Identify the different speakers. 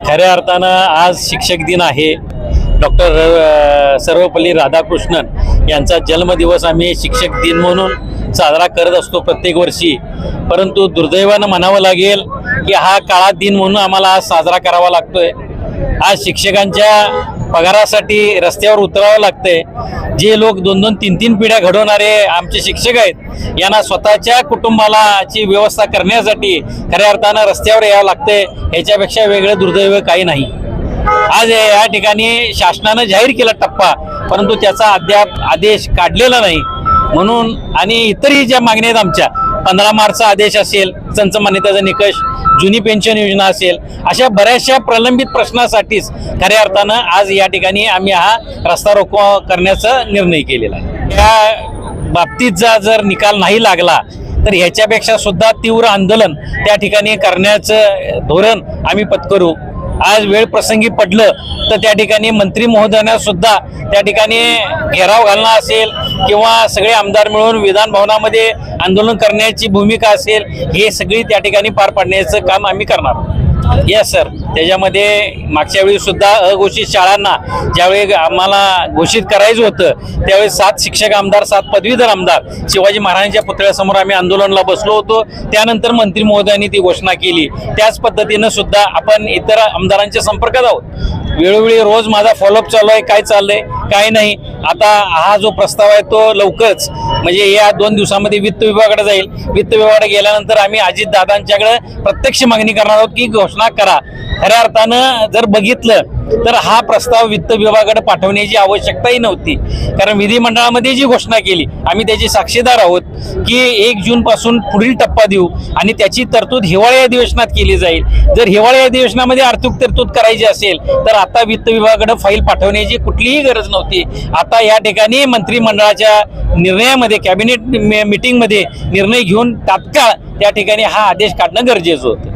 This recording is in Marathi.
Speaker 1: खऱ्या अर्थानं आज शिक्षक दिन आहे. डॉक्टर सर्वपल्ली राधाकृष्णन यांचा जन्मदिवस आम्ही शिक्षक दिन म्हणून साजरा करत असतो प्रत्येक वर्षी. परंतु दुर्दैवानं म्हणावं लागेल की हा काळा दिन म्हणून आम्हाला आज साजरा करावा लागतोय. आज शिक्षकांच्या पगारासाठी रस्त्यावर उतरावं लागतंय. जे लोक दोन दोन तीन तीन पिढ्या घडवणारे आमचे शिक्षक आहेत यांना स्वतःच्या कुटुंबाला ची व्यवस्था करण्यासाठी खऱ्या अर्थानं रस्त्यावर यावं लागतंय ह्याच्यापेक्षा वेगळं दुर्दैव काही नाही. आज या ठिकाणी शासनानं जाहीर केला टप्पा परंतु त्याचा अद्याप आदेश काढलेला नाही. म्हणून आणि इतरही ज्या मागण्या आहेत आमच्या पंधरा मार्चचा आदेश असेल संचमान्यतेचा निकष जुनी पेन्शन योजना असेल अशा बऱ्याचशा प्रलंबित प्रश्नासाठीच खऱ्या अर्थानं आज या ठिकाणी आम्ही हा रस्ता रोको करण्याचा निर्णय केलेला आहे. या बाबतीतचा जर निकाल नाही लागला तर ह्याच्यापेक्षा सुद्धा तीव्र आंदोलन त्या ठिकाणी करण्याचं धोरण आम्ही पत्करू. आज वेळ प्रसंगी पडलं तर त्या ठिकाणी मंत्री महोदयांना सुद्धा त्या ठिकाणी घेराव घालणं असेल किंवा सगळे आमदार मिळून विधान भवनामध्ये आंदोलन करण्याची भूमिका असेल हे सगळी त्या ठिकाणी पार पाडण्याचं काम आम्ही करणार. येस सर त्याच्यामध्ये मागच्या वेळी सुद्धा अघोषित शाळांना ज्यावेळी आम्हाला घोषित करायचं होतं त्यावेळी सात शिक्षक आमदार सात पदवीधर आमदार शिवाजी महाराजांच्या पुतळ्यासमोर आम्ही आंदोलनाला बसलो होतो. त्यानंतर मंत्री महोदयांनी ती घोषणा केली. त्याच पद्धतीनं सुद्धा आपण इतर आमदारांच्या संपर्कात आहोत. वेळोवेळी रोज माझा फॉलोअप चालू आहे काय चाललंय काय नाही आता हा जो प्रस्ताव आहे तो लवकरच म्हणजे या दोन दिवसामध्ये वित्त विभागाकडे जाईल. वित्त विभागाकडे गेल्यानंतर आम्ही अजित दादांच्याकडे प्रत्यक्ष मागणी करणार आहोत की घोषणा करा. खऱ्या अर्थानं जर बघितलं तर हा प्रस्ताव वित्त विभागाकडे पाठवण्याची आवश्यकताही नव्हती. कारण विधिमंडळामध्ये जी घोषणा केली आम्ही त्याची साक्षीदार आहोत की एक जून पासून पुढील टप्पा देऊ आणि त्याची तरतूद हिवाळी अधिवेशनात केली जाईल. जर हिवाळी अधिवेशनामध्ये आर्थिक तरतूद करायची असेल तर आता वित्त विभागाकडे फाईल पाठवण्याची कुठलीही गरज नव्हती. आता आता या ठिकाणी मंत्रिमंडळाच्या निर्णयामध्ये कॅबिनेट मिटिंगमध्ये निर्णय घेऊन तात्काळ त्या ठिकाणी हा आदेश काढणं गरजेचं होतं.